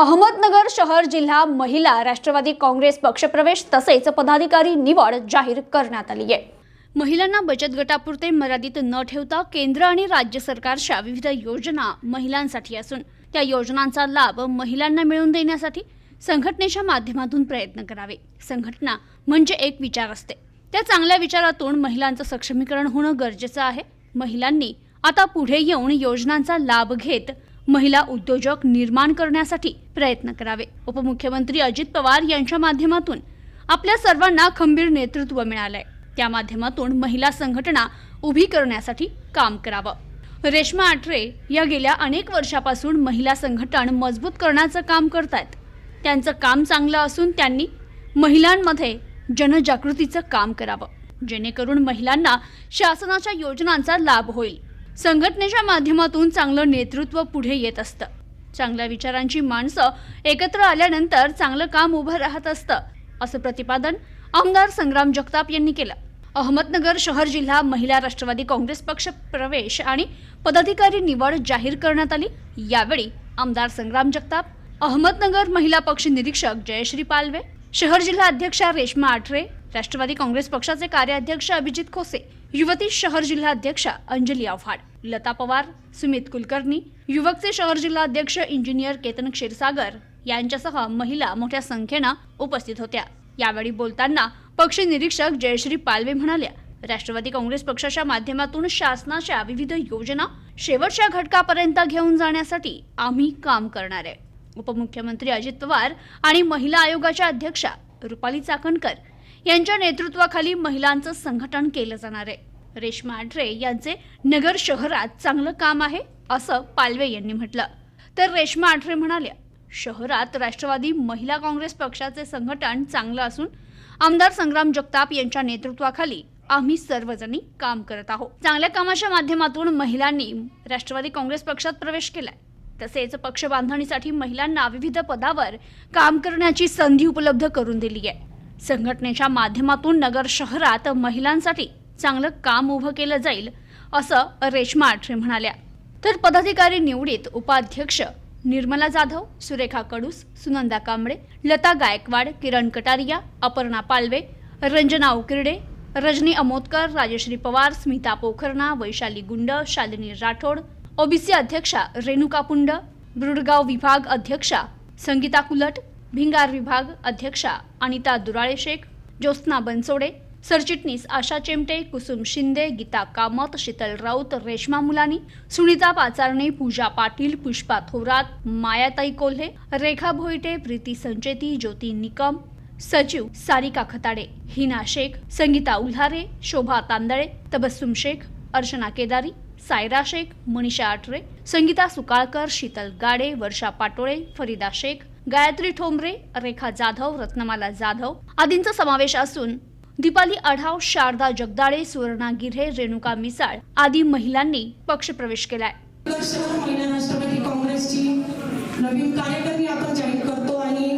अहमदनगर शहर जिल्हा महिला राष्ट्रवादी काँग्रेस पक्षप्रवेश तसेच पदाधिकारी निवड जाहीर करण्यात आली आहे. महिलांना बचत गटापुरते मर्यादित न ठेवता केंद्र आणि राज्य सरकारच्या विविध योजना महिलांसाठी असून त्या योजनांचा लाभ महिलांना मिळवून देण्यासाठी संघटनेच्या माध्यमातून प्रयत्न करावे. संघटना म्हणजे एक विचार असते. त्या चांगल्या विचारातून महिलांचं सक्षमीकरण होणं गरजेचं आहे. महिलांनी आता पुढे येऊन योजनांचा लाभ घेत महिला उद्योजक निर्माण करण्यासाठी प्रयत्न करावे. उपमुख्यमंत्री अजित पवार यांच्या माध्यमातून आपल्या सर्वांना खंबीर नेतृत्व मिळालंय. त्या माध्यमातून महिला संघटना उभी करण्यासाठी काम करावं. रेश्मा आठरे या गेल्या अनेक वर्षापासून महिला संघटन मजबूत करण्याचं काम करतायत. त्यांचं काम चांगलं असून त्यांनी महिलांमध्ये जनजागृतीचं काम करावं. जेणेकरून महिलांना शासनाच्या योजनांचा लाभ होईल. संघटनेच्या माध्यमातून चांगलं नेतृत्व पुढे येत असतं. चांगल्या विचारांची माणसं एकत्र आल्यानंतर चांगलं काम उभं राहत असतं असं प्रतिपादन आमदार संग्राम जगताप यांनी केलं. अहमदनगर शहर जिल्हा महिला राष्ट्रवादी काँग्रेस पक्ष प्रवेश आणि पदाधिकारी निवड जाहीर करण्यात आली. यावेळी आमदार संग्राम जगताप अहमदनगर महिला पक्ष निरीक्षक जयश्री पालवे शहर जिल्हा अध्यक्षा रेश्मा आठरे राष्ट्रवादी काँग्रेस पक्षाचे कार्याध्यक्ष अभिजित खोसे युवती शहर जिल्हा अध्यक्षा अंजली आव्हाड लता पवार सुमित कुलकर्णी युवकचे शहर जिल्हा अध्यक्ष इंजिनियर केतन क्षीरसागर यांच्यासह महिला मोठ्या संख्येनं उपस्थित होत्या. यावेळी बोलताना पक्ष निरीक्षक जयश्री पालवे म्हणाल्या राष्ट्रवादी काँग्रेस पक्षाच्या माध्यमातून शासनाच्या विविध योजना शेवटच्या घटकापर्यंत घेऊन जाण्यासाठी आम्ही काम करणार आहे. उपमुख्यमंत्री अजित पवार आणि महिला आयोगाच्या अध्यक्षा रुपाली चाकणकर यांच्या नेतृत्वाखाली महिलांचं संघटन केलं जाणार आहे. रेश्मा आठरे यांचे नगर शहरात चांगलं काम आहे असं पालवे यांनी म्हटलं. तर रेश्मा आठरे म्हणाल्या शहरात राष्ट्रवादी महिला काँग्रेस पक्षाचे संघटन चांगलं असून आमदार संग्राम जगताप यांच्या नेतृत्वाखाली आम्ही सर्वजणी काम करत आहोत. चांगल्या कामाच्या माध्यमातून महिलांनी राष्ट्रवादी काँग्रेस पक्षात प्रवेश केलाय. तसेच पक्ष बांधणीसाठी महिलांना विविध पदावर काम करण्याची संधी उपलब्ध करून दिली आहे. संघटनेच्या माध्यमातून नगर शहरात महिलांसाठी चांगलं काम उभं केलं जाईल असं रेश्मा आठरे म्हणाल्या. तर पदाधिकारी निवडीत उपाध्यक्ष निर्मला जाधव सुरेखा कडूस सुनंदा कांबळे लता गायकवाड किरण कटारिया अपर्णा पालवे रंजना उकिरडे रजनी अमोदकर राजश्री पवार स्मिता पोखरणा वैशाली गुंड शालिनी राठोड ओबीसी अध्यक्षा रेणुका पुंड ब्रुडगाव विभाग अध्यक्षा संगीता कुलट भिंगार विभाग अध्यक्षा अनिता दुराळे शेख ज्योत्स्ना बनसोडे सरचिटणीस आशा चेमटे कुसुम शिंदे गीता कामत शीतल राऊत रेश्मा मुलानी सुनीता पाचारणे पूजा पाटील पुष्पा थोरात मायाताई कोल्हे रेखा भोईटे प्रीती संचेती ज्योती निकम सचिव सारिका खताडे हिना शेख संगीता उल्हारे शोभा तांदळे तबस्सुम शेख अर्चना केदारी सायरा शेख मनीषा आठरे संगीता सुकाळकर शीतल गाडे वर्षा पाटोळे फरीदा शेख गायत्री ठोंबरे रेखा जाधव रत्नमाला जाधव आदींचा समावेश असून दीपाली आढाव शारदा जगदाळे सुवर्णा गिरे रेणुका मिसाळ आदी महिलांनी पक्षप्रवेश केलाय शहर महिला राष्ट्रवादी काँग्रेसची नवीन कार्यकर्ती आपण जाहीर करतो आणि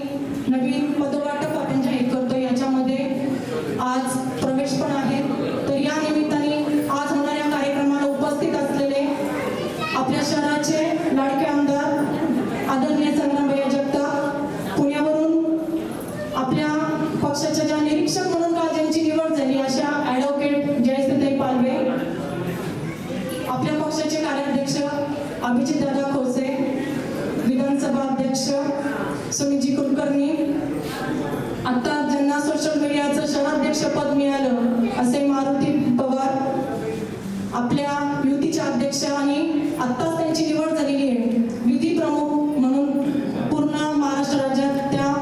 नवीन पदवाटप आपण जाहीर करतो याच्यामध्ये आज प्रवेश पण आहे तर या निमित्ताने आज होणाऱ्या कार्यक्रमाला उपस्थित असलेले आपल्या शहराचे लाडके आमदार आदरणीय संग्रामभैया जगताप पुण्यावरून आपल्या पक्षाच्या ज्या निरीक्षक म्हणून काल ज्यांची निवड झाली अशा ॲडव्होकेट जयश्रीताई पालवे आपल्या पक्षाचे कार्याध्यक्ष अभिजित दादा खोसे विधानसभा अध्यक्ष सुमितजी कुलकर्णी आता ज्यांना सोशल मीडियाचं शहराध्यक्ष पद मिळालं असे मारुती पवार आपल्या युतीच्या अध्यक्ष आणि आत्ताच त्यांची निवड झालेली आहे विधी प्रमुख म्हणून पूर्ण महाराष्ट्र राज्यात त्या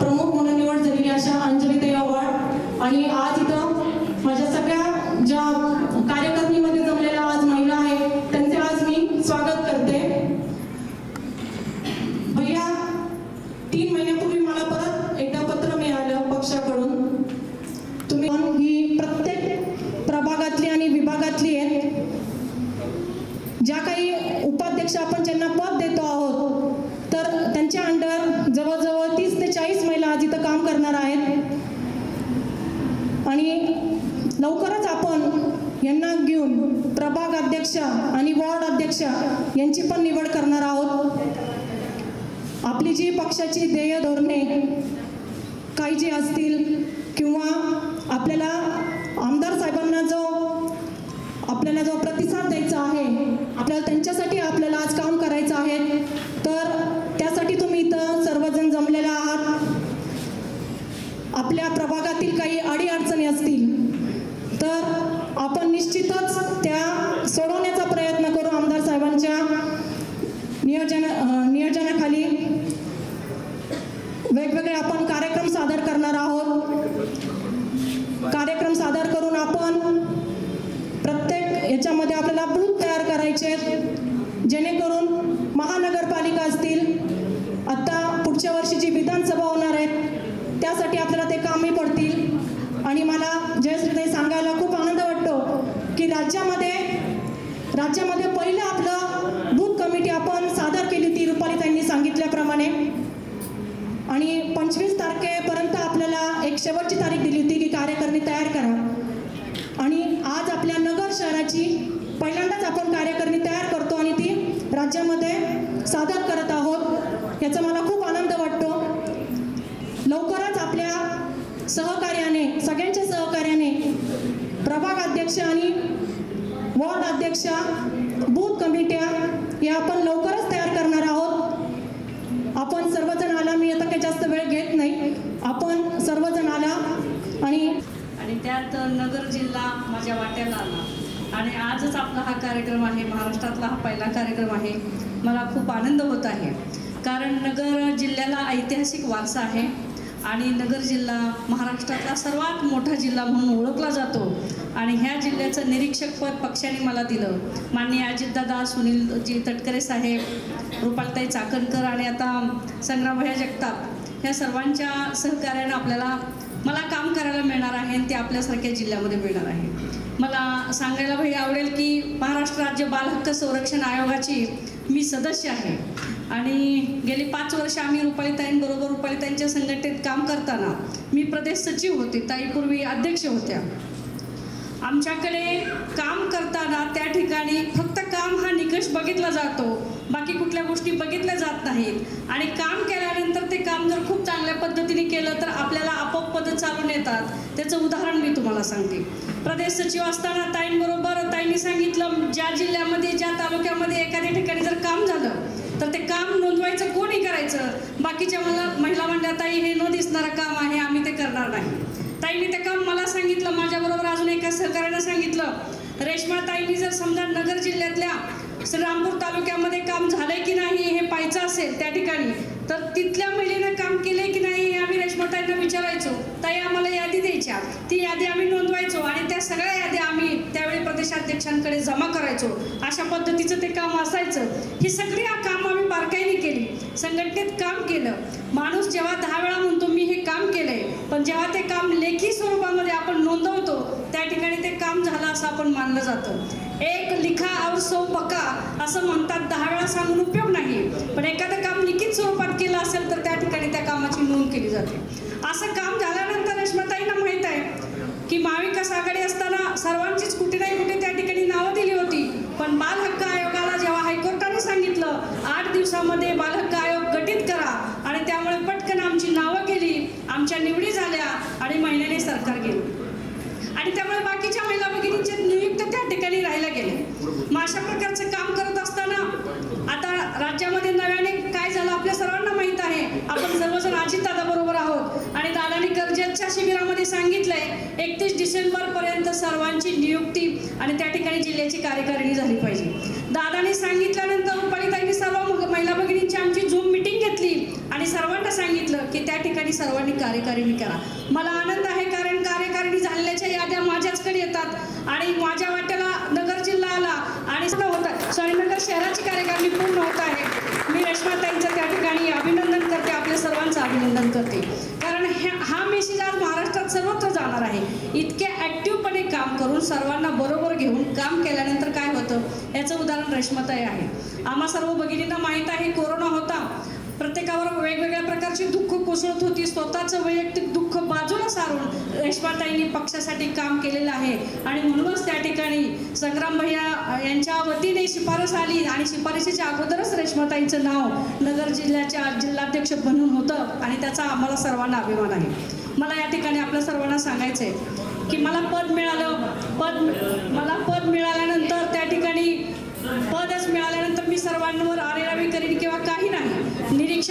प्रमुख म्हणून निवड झालेली अशा अंजलीताई आव्हाड आणि आज इथं माझ्या सगळ्या ज्या कार्यकारिणीमध्ये जमलेल्या आज महिला आहेत त्यांचे आज मी स्वागत करते भैया तीन महिन्यापूर्वी मला परत एकदा पत्र मिळालं पक्षाकडून तुम्ही ही प्रत्येक प्रभागातली आणि विभागातली आहेत ज्या काही उपाध्यक्ष आपण ज्यांना पद देतो आहोत तर त्यांच्या अंडर जवळजवळ तीस ते चाळीस महिला आज इथं काम करणार आहेत आणि लवकरच आपण यांना घेऊन प्रभाग अध्यक्ष आणि वॉर्ड अध्यक्ष यांची पण निवड करणार आहोत. आपली जी पक्षाची ध्येय धोरणे काही जी असतील किंवा आपल्याला आमदार साहेबांना जो आपल्याला जो प्रतिसाद द्यायचा आहे आपल्याला त्यांच्यासाठी आपल्याला आज काम करायचं आहे तर त्यासाठी तुम्ही इथं सर्वजण जमलेला आहात आपल्या प्रभागातील काही अडीअडचणी असतील तर आपण निश्चितच त्या सोडवण्याचा प्रयत्न करू आमदार साहेबांच्या नियोजन अं, नियोजनाखाली वेगवेगळे आपण कार्यक्रम सादर करणार आहोत. कार्यक्रम सादर करून आपण प्रत्येक याच्यामध्ये आपल्याला बूथ तयार करायचे आहेत. जेणेकरून महानगरपालिका असतील आता पुढच्या वर्षी जी विधानसभा होणार आहेत त्यासाठी आपल्याला ते कामी पडतील. आणि मला जयश्रीताई सांगायला खूप आनंद वाटतो की राज्यामध्ये राज्यामध्ये पहिलं आपलं बूथ कमिटी आपण सादर केली ती रुपालीताईंनी सांगितल्याप्रमाणे आणि पंचवीस तारखेपर्यंत आपल्याला एक शेवटची तारीख दिली होती की कार्यकारिणी तयार करा. आणि आज आपल्या नगर शहराची पहिल्यांदाच आपण कार्यकारिणी तयार करतो आणि ती राज्यामध्ये सादर करत आहोत याचा मला खूप आनंद वाटतो. लवकरच आपल्या सहकार्याने सगळ्यांच्या सहकार्याने प्रभाग अध्यक्ष आणि वॉर्ड अध्यक्ष बूथ कमिट्या या आपण लवकरच तयार करणार आहोत आपण सर्वजण आला मी आता काही जास्त वेळ घेत नाही आपण सर्वजण आला आणि आणि त्यात नगर जिल्हा माझ्या वाट्याला आला. आणि आजच आपला हा कार्यक्रम आहे महाराष्ट्रातला हा पहिला कार्यक्रम आहे. मला खूप आनंद होत आहे. कारण नगर जिल्ह्याला ऐतिहासिक वारसा आहे आणि नगर जिल्हा महाराष्ट्रातला सर्वात मोठा जिल्हा म्हणून ओळखला जातो. आणि ह्या जिल्ह्याचं निरीक्षकपद पक्षाने मला दिलं. माननीय अजितदादा सुनीलजी तटकरे साहेब रुपालताई चाकणकर आणि आता संग्रामभया जगताप ह्या सर्वांच्या सहकार्यानं आपल्याला मला काम करायला मिळणार आहे आणि ते आपल्यासारख्या जिल्ह्यामध्ये मिळणार आहे. मला सांगायला भाई आवडेल की महाराष्ट्र राज्य बालहक्क संरक्षण आयोगाची मी सदस्य आहे. आणि गेली पाच वर्ष आम्ही रुपालीताईंबरोबर रुपालीताईंच्या संघटनेत काम करताना मी प्रदेश सचिव होते ताईपूर्वी अध्यक्ष होत्या. आमच्याकडे काम करताना त्या ठिकाणी फक्त बघितला जातो. बाकी कुठल्या गोष्टी बघितल्या जात नाहीत. आणि काम केल्यानंतर ते काम जर खूप चांगल्या पद्धतीने केलं तर आपल्याला आपोआप पद चालून येतात. त्याचं उदाहरण मी तुम्हाला सांगते. प्रदेश सचिव असताना ताईंबरोबर ताईंनी सांगितलं ज्या जिल्ह्यामध्ये ज्या तालुक्यामध्ये एखाद्या ठिकाणी जर काम झालं तर ते काम नोंदवायचं कोणी करायचं? बाकीच्या मला महिला म्हणल्या ताई हे न दिसणारं काम आहे आम्ही ते करणार नाही. ताईंनी ते काम मला सांगितलं माझ्याबरोबर अजून एका सहकार्यानं सांगितलं. रेश्मा ताईंनी जर समजा नगर जिल्ह्यातल्या श्रीरामपूर तालुक्यामध्ये काम झालंय की नाही हे पाहायचं असेल त्या ठिकाणी तर तिथल्या महिलेनं काम केलंय की नाही हे आम्ही रेश्माताईंना विचारायचो. ताई आम्हाला यादी द्यायच्या. ती यादी आम्ही नोंदवायचो आणि त्या सगळ्या यादी आम्ही त्यावेळी प्रदेशाध्यक्षांकडे जमा करायचो. अशा पद्धतीचं ते काम असायचं. ही सगळी काम आम्ही बारकाईने केली. संघटनेत काम केलं. माणूस जेव्हा दहा वेळा म्हणतो मी हे काम केलंय पण जेव्हा ते काम लेखी स्वरूपामध्ये आपण नोंदवतो त्या ठिकाणी ते काम झालं असं आपण मानलं जातं. एक लिखा और सौ पका असं म्हणतात दहा वेळा सांगून उपयोग नाही. पण एखादं काम लिखित स्वरूपात केलं असेल तर त्या ठिकाणी त्या कामाची नोंद केली जाते. असं काम झाल्यानंतर रश्माताईंना माहीत आहे की महाविकास आघाडी असताना सर्वांचीच कुठे नाही कुठे त्या ठिकाणी नावं दिली होती. पण बाल हक्क आयोगाला जेव्हा हायकोर्टाने सांगितलं आठ दिवसामध्ये बाल हक्क आयोग गठीत करा आणि त्यामुळे पटकन आमची नावं गेली आमच्या निवडी झाल्या आणि महिन्याने सरकार गेलं आणि त्यामुळे बाकीच्या महिला भगिनींचे नियुक्त त्या ठिकाणी राहायला गेले मग अशा प्रकारचं काम करत असताना आता राज्यामध्ये नव्याने काय झालं आपल्या सर्वांना माहीत आहे आपण सर्वजण अजित दादा बरोबर आहोत आणि दादानी कर्जतच्या शिबिरामध्ये सांगितलंय एकतीस डिसेंबर पर्यंत सर्वांची नियुक्ती आणि त्या ठिकाणी जिल्ह्याची कार्यकारिणी झाली पाहिजे. दादाने सांगितल्यानंतर रुपालीताईंनी सर्व महिला भगिनींची आमची झूम मिटिंग घेतली आणि सर्वांना सांगितलं की त्या ठिकाणी सर्वांनी कार्यकारिणी करा. मला आनंद आहे कारण कार्यकारिणी झालेल्याच्या याद्या माझ्याचकडे येतात आणि माझ्या वाट्याला नगर जिल्हा आला आणि होत. सॉरी नगर शहराची कार्यकारिणी पूर्ण होत आहे. मी रश्माताईंचं त्या ठिकाणी अभिनंदन करते. सर्वांचं अभिनंदन करते. कारण ह्या हा मेसेज आज महाराष्ट्रात सर्वत्र जाणार आहे. इतके ॲक्टिव्हपणे काम करून सर्वांना बरोबर घेऊन काम केल्यानंतर काय होतं? याचं उदाहरण रेश्मताई आहे. आम्हा सर्व भगिनींना माहीत आहे कोरोना होता. प्रत्येकावर वेगवेगळ्या प्रकारची दुःख कोसळत होती. स्वतःचं वैयक्तिक दुःख बाजूला सारून रेश्माताईंनी पक्षासाठी काम केलेलं आहे. आणि म्हणूनच त्या ठिकाणी संग्राम भैया यांच्या वतीने शिफारस आली आणि शिफारशीच्या अगोदरच रेश्माताईंचं नाव नगर जिल्ह्याच्या जिल्हाध्यक्ष बनून होतं आणि त्याचा आम्हाला सर्वांना अभिमान आहे. मला या ठिकाणी आपल्या सर्वांना सांगायचं आहे की मला पद मिळालं. पद मला पद मिळाल्यानंतर त्या ठिकाणी पदच मिळाल्यानंतर मी सर्वांवर आरेरावी करीन किंवा काही नाही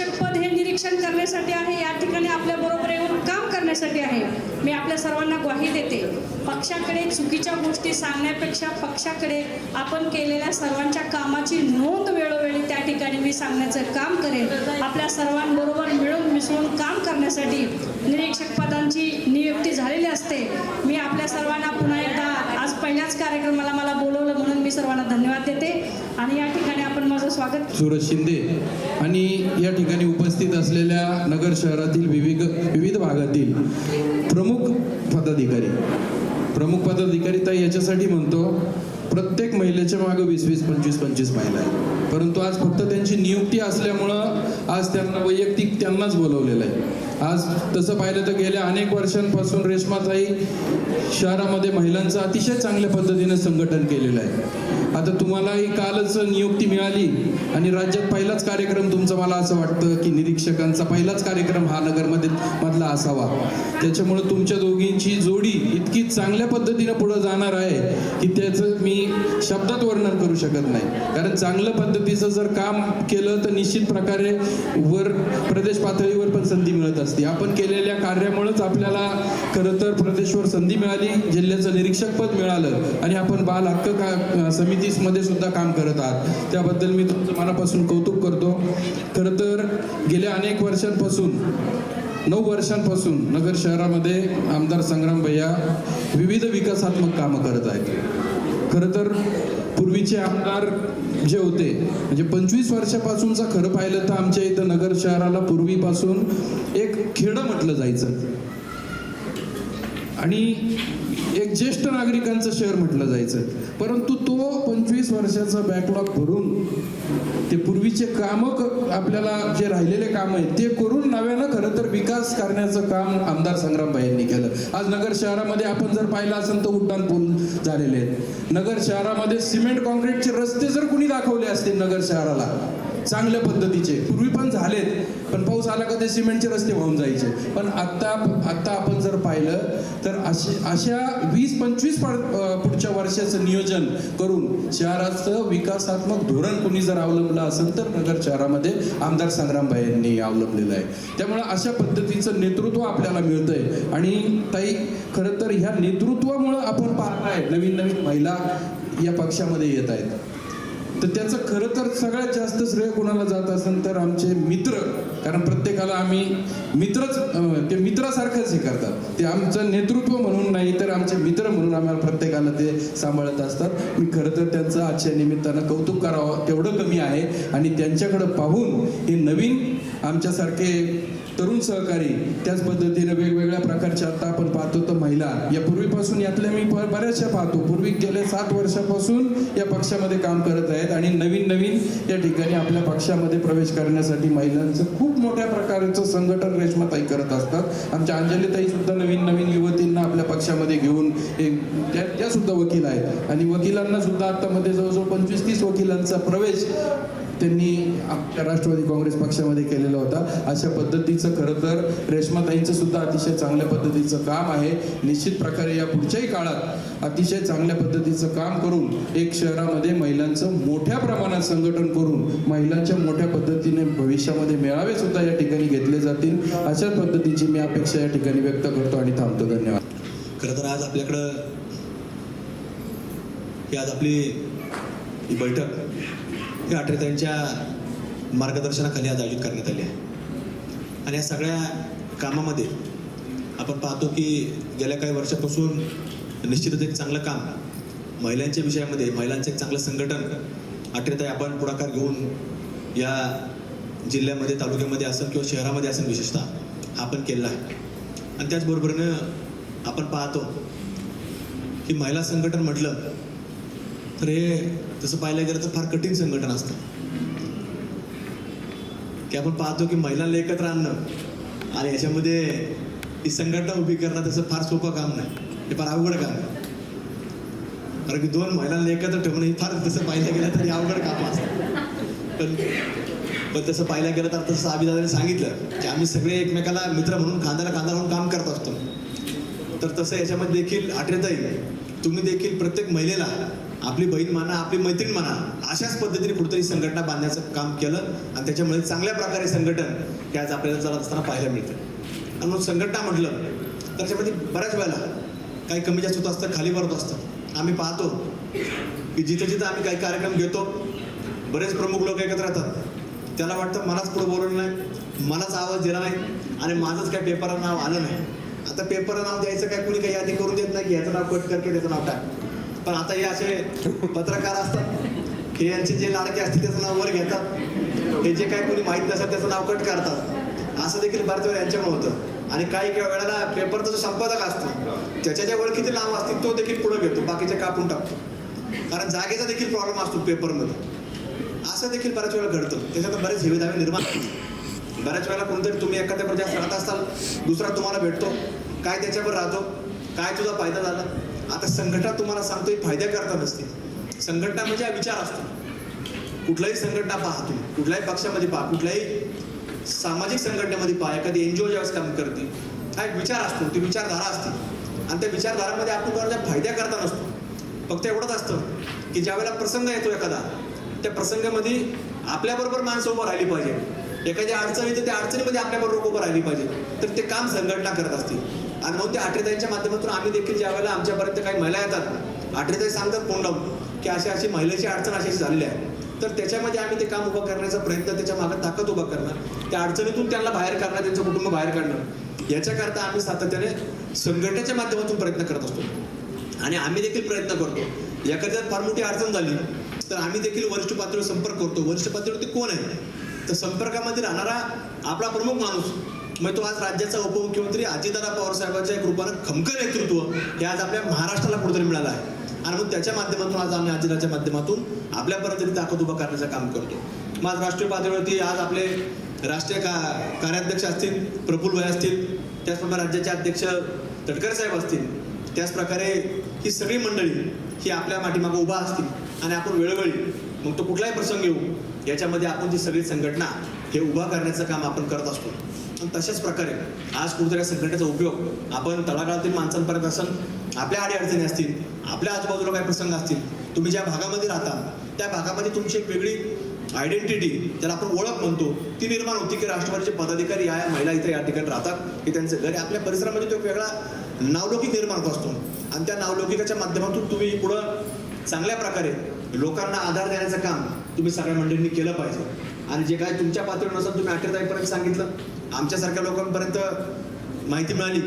निरीक्षक पद हे निरीक्षण करण्यासाठी आहे. या ठिकाणी आपल्या बरोबर येऊन काम करण्यासाठी आहे. मी आपल्या सर्वांना ग्वाही देते. पक्षाकडे चुकीच्या गोष्टी सांगण्यापेक्षा पक्षाकडे आपण केलेल्या सर्वांच्या कामाची नोंद वेळोवेळी त्या ठिकाणी मी सांगण्याचं काम करेन. आपल्या सर्वांबरोबर मिळून मिसळून काम करण्यासाठी निरीक्षक पदांची नियुक्ती झालेली असते. मी आपल्या सर्वांना पुन्हा एकदा आज पहिल्याच कार्यक्रमाला मला मी सर्वांना धन्यवाद देते. आणि या ठिकाणी आपण माझं स्वागत सुरज शिंदे आणि या ठिकाणी उपस्थित असलेल्या नगर शहरातील विविध विविध भागातील प्रमुख पदाधिकारी. प्रमुख पदाधिकारी तर याच्यासाठी म्हणतो प्रत्येक महिलेच्या मागे वीस वीस पंचवीस पंचवीस महिला आहे परंतु आज फक्त त्यांची नियुक्ती असल्यामुळं आज त्यांना वैयक्तिक त्यांनाच बोलवलेलं आहे. आज तसं पाहिलं तर गेल्या अनेक वर्षांपासून रेशमाताई शहरामध्ये महिलांचं अतिशय चांगल्या पद्धतीने संघटन केलेलं आहे. आता तुम्हालाही कालच नियुक्ती मिळाली आणि राज्यात पहिलाच कार्यक्रम तुमचा मला असं वाटतं की निरीक्षकांचा पहिलाच कार्यक्रम हा नगरमध्ये मधला असावा. त्याच्यामुळे तुमच्या दोघींची जोडी इतकी चांगल्या पद्धतीनं पुढे जाणार आहे की त्याचं मी शब्दात वर्णन करू शकत नाही. कारण चांगल्या पद्धतीचं जर काम केलं तर निश्चित प्रकारे वर प्रदेश पातळीवर पण संधी मिळत असते. आपण केलेल्या कार्यामुळेच आपल्याला खरं तर प्रदेशवर संधी मिळाली जिल्ह्याचं निरीक्षक पद मिळालं आणि आपण बाल हक्क का मध्ये सुद्धा काम करत आहात. त्याबद्दल मी तुमचं मनापासून कौतुक करतो. खरं तर गेल्या अनेक वर्षांपासून नऊ वर्षांपासून नगर शहरामध्ये आमदार संग्राम भैया विविध विकासात्मक कामं करत आहेत. खरं तर पूर्वीचे आमदार जे होते म्हणजे पंचवीस वर्षापासूनचा खरं पाहिलं तर आमच्या इथं नगर शहराला पूर्वीपासून एक खेडं म्हटलं जायचं. आणि एक ज्येष्ठ नागरिकांचं शहर म्हटलं जायचं. परंतु तो पंचवीस वर्षाचा बॅकलॉग भरून ते पूर्वीचे कामं आपल्याला जे राहिलेले काम आहेत ते करून नव्यानं खरं तर विकास करण्याचं काम आमदार संग्रामबाईंनी केलं. आज नगर शहरामध्ये आपण जर पाहिलं असेल तर उड्डाण पूल झालेले आहेत. नगर शहरामध्ये सिमेंट कॉन्क्रीटचे रस्ते जर कुणी दाखवले असतील नगर शहराला चांगल्या पद्धतीचे. पूर्वी पण झालेत पण पाऊस आला का ते सिमेंटचे रस्ते वाहून जायचे. पण आत्ता आत्ता आपण जर पाहिलं तर अशी अशा वीस पंचवीस पुढच्या वर्षाचं नियोजन करून शहराचं विकासात्मक धोरण कुणी जर अवलंबलं असेल तर नगर शहरामध्ये आमदार संग्रामभाई यांनी अवलंबलेलं आहे. त्यामुळे अशा पद्धतीचं नेतृत्व आपल्याला मिळतंय. आणि ताई खरं तर ह्या नेतृत्वामुळं आपण पाहताय नवीन नवीन महिला या पक्षामध्ये येत आहेत. तर त्याचं खरं तर सगळ्यात जास्त श्रेय कोणाला जात असेल तर आमचे मित्र कारण प्रत्येकाला आम्ही मित्रच ते मित्रासारखंच हे करतात. ते आमचं नेतृत्व म्हणून नाही तर आमचे मित्र म्हणून आम्हाला प्रत्येकाला ते सांभाळत असतात. मी खरं तर त्यांचं आजच्या निमित्तानं कौतुक करावं तेवढं कमी आहे. आणि त्यांच्याकडं पाहून हे नवीन आमच्यासारखे तरुण सहकारी त्याच पद्धतीने वेगवेगळ्या प्रकारच्या आता आपण पाहतो तर महिला या पूर्वीपासून यातल्या मी बऱ्याचशा पाहतो. पूर्वी गेल्या सात वर्षापासून या पक्षामध्ये काम करत आहेत आणि नवीन नवीन या ठिकाणी आपल्या पक्षामध्ये प्रवेश करण्यासाठी महिलांचं खूप मोठ्या प्रकारचं संघटन रेशमाताई करत असतात. आमच्या अंजलीताई सुद्धा नवीन नवीन युवतींना आपल्या पक्षामध्ये घेऊन त्या त्या सुद्धा वकील आहेत. आणि वकिलांना सुद्धा आतामध्ये जवळजवळ पंचवीस तीस वकिलांचा प्रवेश त्यांनी आमच्या राष्ट्रवादी काँग्रेस पक्षामध्ये केलेला होता. अशा पद्धतीचं खरं तर रेश्माताईंचं सुद्धा अतिशय चांगल्या पद्धतीचं काम आहे. निश्चित प्रकारे या पुढच्याही काळात अतिशय चांगल्या पद्धतीचं काम करून एक शहरामध्ये महिलांचं मोठ्या प्रमाणात संघटन करून महिलांच्या मोठ्या पद्धतीने भविष्यामध्ये मेळावे सुद्धा या ठिकाणी घेतले जातील. अशा पद्धतीची मी अपेक्षा या ठिकाणी व्यक्त करतो आणि थांबतो. धन्यवाद. खरं तर आज आपल्याकडं ही आज आपली ही बैठक हे अठरेताईंच्या मार्गदर्शनाखाली आज आयोजित करण्यात आले आहे. आणि या सगळ्या कामामध्ये आपण पाहतो की गेल्या काही वर्षापासून निश्चितच एक चांगलं काम महिलांच्या विषयामध्ये महिलांचं एक चांगलं संघटन अठरेताई आपण पुढाकार घेऊन या जिल्ह्यामध्ये तालुक्यामध्ये असेल किंवा शहरामध्ये असेल विशेषतः हा आपण केलेला आहे. आणि त्याचबरोबरीनं आपण पाहतो की महिला संघटन म्हटलं तर हे तसं पाहायला गेलं तर फार कठीण संघटन असतं. की आपण पाहतो की महिलांना एकत्र आणणं आणि याच्यामध्ये ही संघटना उभी करणं तसं फार सोपं काम नाही. हे फार अवघड काम आहे. कारण की दोन महिलांना एकत्र ठेवणं ही फार तसं पाहिलं गेलं तरी अवघड काम असतं. पण पण तसं पाहिलं गेलं तर तसं अभिदादाने सांगितलं की आम्ही सगळे एकमेकाला मित्र म्हणून खांद्याला खांदा म्हणून काम करत असतो. तर तसं याच्यामध्ये देखील आठवत तुम्ही देखील प्रत्येक महिलेला आपली बहीण माना आपली मैत्रीण माना अशाच पद्धतीने कुठेतरी संघटना बांधण्याचं काम केलं आणि त्याच्यामुळे चांगल्या प्रकारे संघटन हे आज आपल्याला चालत असताना पाहायला मिळतं. आणि मग संघटना म्हटलं तर त्याच्यामध्ये बऱ्याच वेळेला काही कमी जास्त होत असतं खाली पडत असतं. आम्ही पाहतो की जिथं जिथं आम्ही काही कार्यक्रम घेतो बरेच प्रमुख लोक एकत्र राहतात. त्याला वाटतं मलाच पुढे बोलवलं नाही मलाच आवाज दिला नाही आणि माझंच काय पेपरला नाव आलं नाही. आता पेपरला नाव द्यायचं काय कुणी काही यादी करून देत नाही की याचं नाव कट करके त्याचं नाव टाक. पण आता हे असे पत्रकार असतात हे यांचे जे लाडके असतील त्याचं नाव वर घेतात. हे जे काय कोणी माहीत नसेल त्याचं नाव कट करतात. असं देखील बऱ्याच वेळा यांच्यामुळे होतं. आणि काही काही वेळेला पेपरचा जो संपादक असतो त्याच्या ज्या ओळखीचे नाव असतील तो देखील पुढे घेतो बाकीचे कापून टाकतो. कारण जागेचा देखील प्रॉब्लेम असतो पेपरमध्ये असं देखील बऱ्याच वेळा घडतं. त्याच्यात बरेच हेवेदावे निर्माण होतात. बऱ्याच वेळेला कोणतरी तुम्ही एखाद्या प्रजात राहत असाल दुसरा तुम्हाला भेटतो. काय त्याच्यावर राहतो? काय तुझा फायदा झाला? आता संघटना तुम्हाला सांगतो फायद्या करता नसते संघटना म्हणजे हा विचार असतो. कुठलाही संघटना पहा तुम्ही. कुठल्याही पक्षामध्ये पहा. कुठल्याही सामाजिक संघटनेमध्ये पहा. एखादी एनजीओ ज्यावेळेस काम करते हा एक विचार असतो. ती विचारधारा असते. आणि त्या विचारधारामध्ये आपण कोणाला फायद्या करता नसतो. फक्त एवढंच असतं की ज्यावेळेला प्रसंग येतो एखादा त्या प्रसंगामध्ये आपल्याबरोबर माणसं उभं राहिली पाहिजे. एखाद्या अडचणी तर त्या अडचणीमध्ये आपल्याबरोबर उभं राहिली पाहिजे. तर ते काम संघटना करत असते आणि मग त्या आठरेताईंच्या माध्यमातून आम्ही देखील ज्या वेळेला आमच्यापर्यंत काही महिला येतात आठरेताई सांगतात कोंडावून की अशी अशी महिलेची अडचण अशी अशी झालेली आहे. तर त्याच्यामध्ये आम्ही ते काम उभं करण्याचा प्रयत्न त्याच्यामागे ताकद उभा करणं त्या अडचणीतून त्यांना बाहेर काढणं त्यांचं कुटुंब बाहेर काढणं याच्याकरता आम्ही सातत्याने संघटनेच्या माध्यमातून प्रयत्न करत असतो. आणि आम्ही देखील प्रयत्न करतो. याकरिता फार मोठी अडचण झाली तर आम्ही देखील वरिष्ठ पातळीवर संपर्क करतो. वरिष्ठ पातळीवरती कोण आहे? तर संपर्कामध्ये राहणारा आपला प्रमुख माणूस मग तो आज राज्याचा उपमुख्यमंत्री अजितदादा पवार साहेबांच्या एक रूपानं खमकर नेतृत्व हे आज आपल्या महाराष्ट्राला कुठेतरी मिळालं आहे. आणि मग त्याच्या माध्यमातून आज आम्ही अजिताच्या माध्यमातून आपल्यापर्यंत ताकद उभा करण्याचं काम करतो. मग आज राष्ट्रीय पातळीवरती आज आपले राष्ट्रीय का कार्याध्यक्ष असतील प्रफुल्ल भाई असतील त्याचप्रमाणे राज्याचे अध्यक्ष तटकरे साहेब असतील त्याचप्रकारे ही सगळी मंडळी ही आपल्या माठीमागं उभा असतील आणि आपण वेळोवेळी मग तो कुठलाही प्रसंग येऊ याच्यामध्ये आपण जी सगळी संघटना हे उभा करण्याचं काम आपण करत असतो. तशाच प्रकारे आज कुठेतरी या संघटनेचा उपयोग आपण तळागाळातील माणसांपर्यंत असेल आपल्या अडीअडचणी असतील आपल्या आजूबाजूला काही प्रसंग असतील तुम्ही ज्या भागामध्ये राहता त्या भागामध्ये तुमची एक वेगळी आयडेंटिटी ज्याला आपण ओळख म्हणतो ती निर्माण होती की राष्ट्रवादीचे पदाधिकारी या महिला इथे या ठिकाणी राहतात की त्यांचं घर आपल्या परिसरामध्ये तो एक वेगळा नावलौकिक निर्माण होत असतो. आणि त्या नावलौकिकाच्या माध्यमातून तुम्ही पुढं चांगल्या प्रकारे लोकांना आधार देण्याचं काम तुम्ही सगळ्या मंडळींनी केलं पाहिजे. आणि जे काय तुमच्या पातळीवर नसेल तुम्ही अठ्ठेचाळीसपर्यंत सांगितलं आमच्यासारख्या लोकांपर्यंत माहिती मिळाली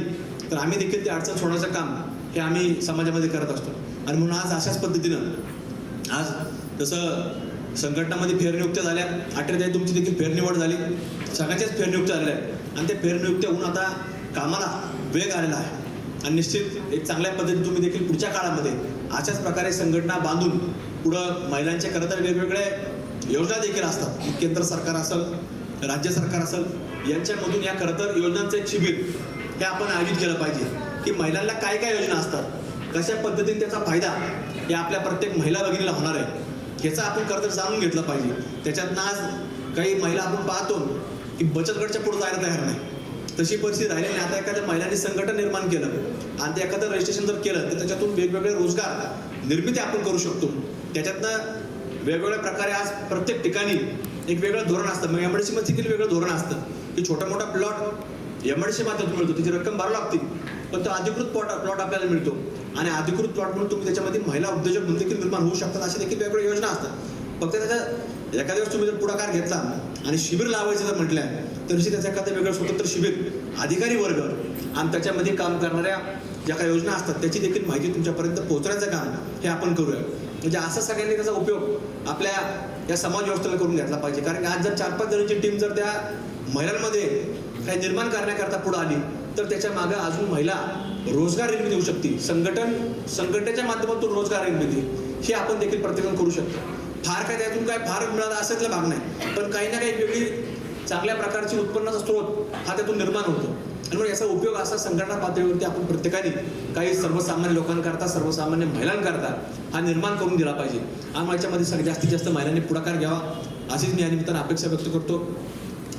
तर आम्ही देखील ते अडचण सोडण्याचं काम हे आम्ही समाजामध्ये करत असतो. आणि म्हणून आज अशाच पद्धतीनं आज जसं संघटनामध्ये फेरनियुक्त्या झाल्या अठ्ठेचाळीस तुमची देखील फेरनिवड झाली सगळ्यांच्याच फेरनियुक्त्या झाल्या आणि त्या फेरनियुक्त्या होऊन आता कामाला वेग आलेला आहे. आणि निश्चित एक चांगल्या पद्धतीने तुम्ही देखील पुढच्या काळामध्ये अशाच प्रकारे संघटना बांधून पुढं महिलांच्या खरं तर वेगवेगळ्या योजना देखील असतात. केंद्र सरकार असेल राज्य सरकार असेल यांच्यामधून या खरं तर योजनांचं एक शिबिर हे आपण आयोजित केलं पाहिजे. की महिलांना काय काय योजना असतात? कशा पद्धतीने त्याचा फायदा हे आपल्या प्रत्येक महिला भगिनीला होणार आहे? ह्याचा आपण खरं तर जाणून घेतलं पाहिजे. त्याच्यातनं आज काही महिला आपण पाहतो की बचत गटच्या पुढे जायला तयार नाही. तशी परिस्थिती राहिली नाही. आता एखाद्या महिलांनी संघटन निर्माण केलं आणि ते एखादं रजिस्ट्रेशन जर केलं तर त्याच्यातून वेगवेगळे रोजगार निर्मिती आपण करू शकतो. त्याच्यातनं वेगवेगळ्या प्रकारे आज प्रत्येक ठिकाणी एक वेगळं धोरण असतं. मग एमडीसीमध्ये देखील वेगळं धोरण असतं. की छोटा मोठा प्लॉट एमआयडीसी मात्र मिळतो. त्याची रक्कम भरावी लागते पण तो अधिकृत प्लॉट प्लॉट आपल्याला मिळतो. आणि अधिकृत प्लॉट म्हणून तुम्ही त्याच्यामध्ये महिला उद्योजक म्हणून देखील निर्माण होऊ शकतात अशा देखील वेगवेगळ्या योजना असतात. फक्त त्याच्या एखाद्या वेळेस तुम्ही जर पुढाकार घेतला आणि शिबिर लावायचं जर म्हटलं तर त्याचं एखादं वेगळं स्वतंत्र शिबिर अधिकारी वर्ग आणि त्याच्यामध्ये काम करणाऱ्या ज्या काही योजना असतात त्याची देखील माहिती तुमच्यापर्यंत पोहोचण्याचं काम हे आपण करूया. म्हणजे असं सगळ्यांनी त्याचा उपयोग आपल्या या समाज व्यवस्थेला करून घेतला पाहिजे. कारण आज जर चार पाच जणांची टीम जर त्या महिलांमध्ये काही निर्माण करण्याकरता पुढे आली तर त्याच्यामागे अजून महिला रोजगार निर्मिती होऊ शकते. संघटन संघटनेच्या माध्यमातून रोजगार निर्मिती हे आपण देखील प्रत्येकजण करू शकतो. फार काय त्यातून काय फार मिळाला असं भाग नाही. पण काही ना काही वेगळी चांगल्या प्रकारची उत्पन्नाचा स्रोत हा त्यातून निर्माण होतो. आणि मग याचा उपयोग असा संघटना पातळीवरती आपण प्रत्येकाने काही सर्वसामान्य लोकांकरता सर्वसामान्य महिलांकरता हा निर्माण करून दिला पाहिजे. आम्हाला याच्यामध्ये सगळ्यात जास्तीत जास्त महिलांनी पुढाकार घ्यावा अशीच मी या निमित्तानं अपेक्षा व्यक्त करतो.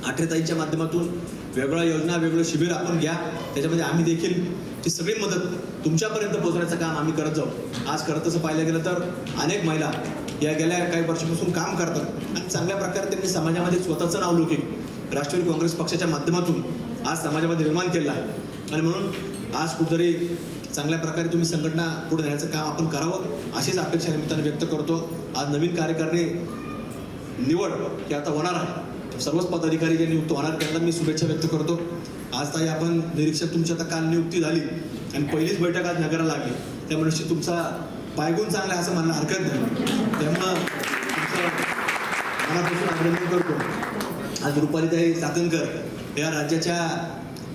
आठरेताईच्या माध्यमातून वेगळ्या योजना वेगळं शिबिर आपण घ्या. त्याच्यामध्ये आम्ही देखील ती सगळी मदत तुमच्यापर्यंत पोहोचण्याचं काम आम्ही करत जाऊ. आज करत तसं पाहिलं गेलं तर अनेक महिला या गेल्या काही वर्षापासून काम करतात. आणि चांगल्या प्रकारे त्यांनी समाजामध्ये स्वतःचं नाव लौकिक राष्ट्रवादी काँग्रेस पक्षाच्या माध्यमातून आज समाजामध्ये निर्माण केलं आहे. आणि म्हणून आज कुठेतरी चांगल्या प्रकारे तुम्ही संघटना पुढे नेण्याचं काम आपण करावं अशीच अपेक्षा निमित्ताने व्यक्त करतो. आज नवीन कार्यकारिणी निवड ही आता होणार आहे. सर्वच पदाधिकारी जे नियुक्त होणार त्यांना मी शुभेच्छा व्यक्त करतो. आज ताई आपण निरीक्षक तुमची आता काल नियुक्ती झाली आणि पहिलीच बैठक आज नगराला लागली. त्यामुळे निश्चित तुमचा पायगुण चांगला आहे असं म्हणणं हरकत नाही. त्यामुळं मनापासून अभिनंदन करतो. आज रुपालीताई चाकणकर या राज्याच्या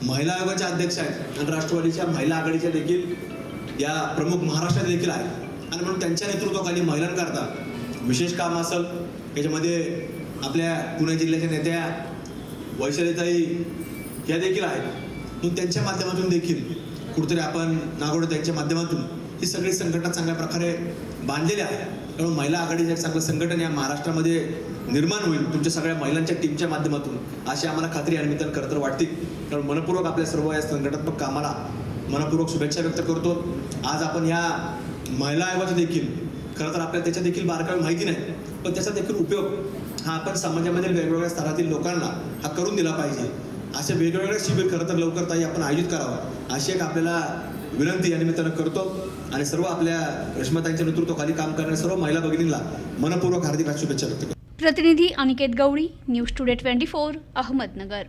महिला आयोगाच्या अध्यक्ष आहेत आणि राष्ट्रवादीच्या महिला आघाडीच्या देखील या प्रमुख महाराष्ट्रात देखील आहेत. आणि म्हणून त्यांच्या नेतृत्वाखाली महिलांकरता विशेष काम असेल. याच्यामध्ये आपल्या पुणे जिल्ह्याच्या नेत्या वैशालीताई या देखील आहेत. म्हणून त्यांच्या माध्यमातून देखील कुठेतरी आपण नागोडे त्यांच्या माध्यमातून ही सगळी संघटना चांगल्या प्रकारे बांधलेली आहे. त्यामुळे महिला आघाडीचं एक चांगलं संघटन या महाराष्ट्रामध्ये निर्माण होईल तुमच्या सगळ्या महिलांच्या टीमच्या माध्यमातून. अशी आम्हाला खात्री आणि मित्र खरं तर वाटते. कारण मनपूर्वक आपल्या सर्व या संघटनात्मक कामाला मनपूर्वक शुभेच्छा व्यक्त करतो. आज आपण या महिला आयोगाचं देखील खरं तर आपल्याला त्याच्या देखील बारकावी माहिती नाही पण त्याचा देखील उपयोग हा आपण समाजामधील वेगवेगळ्या स्तरातील लोकांना हा करून दिला पाहिजे. असे वेगवेगळ्या शिबिर खरं तर लवकर ताई आपण आयोजित करावं. अशी एक आपल्याला विनंती या निमित्तानं करतो आणि सर्व आपल्या रश्मताईंच्या नेतृत्वाखाली काम करणाऱ्या सर्व महिला भगिनींना मनपूर्वक हार्दिक शुभेच्छा व्यक्त करतो. प्रतिनिधी Aniket Gawali news today twenty four Ahmednagar.